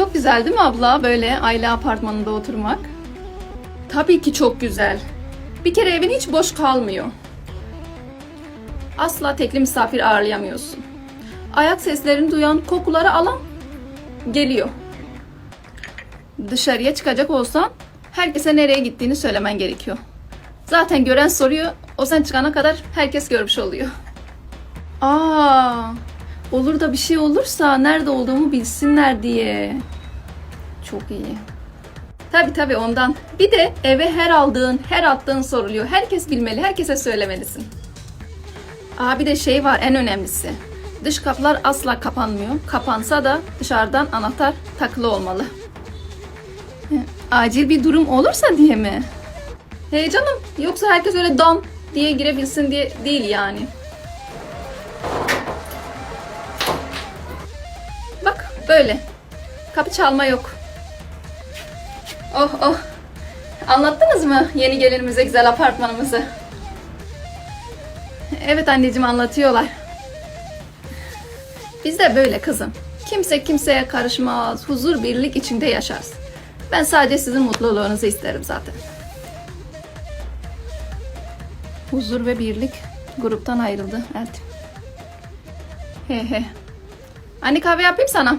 Çok güzel değil mi abla böyle aile apartmanında oturmak? Tabii ki çok güzel. Bir kere evin hiç boş kalmıyor. Asla tekli misafir ağırlayamıyorsun. Ayak seslerini duyan, kokuları alan geliyor. Dışarıya çıkacak olsan herkese nereye gittiğini söylemen gerekiyor. Zaten gören soruyor, o sen çıkana kadar herkes görmüş oluyor. Aa, olur da bir şey olursa nerede olduğumu bilsinler diye. Çok iyi. Tabii tabii ondan. Bir de eve her aldığın, her attığın soruluyor. Herkes bilmeli, herkese söylemelisin. Aa bir de şey var en önemlisi. Dış kapılar asla kapanmıyor. Kapansa da dışarıdan anahtar takılı olmalı. Acil bir durum olursa diye mi? Hey canım, yoksa herkes öyle dan diye girebilsin diye değil yani. Böyle. Kapı çalma yok. Oh oh. Anlattınız mı yeni gelinimize güzel apartmanımızı? Evet anneciğim anlatıyorlar. Biz de böyle kızım. Kimse kimseye karışmaz, huzur birlik içinde yaşarız. Ben sadece sizin mutluluğunuzu isterim zaten. Huzur ve birlik gruptan ayrıldı Eltim. He he. Anne kahve yapayım sana.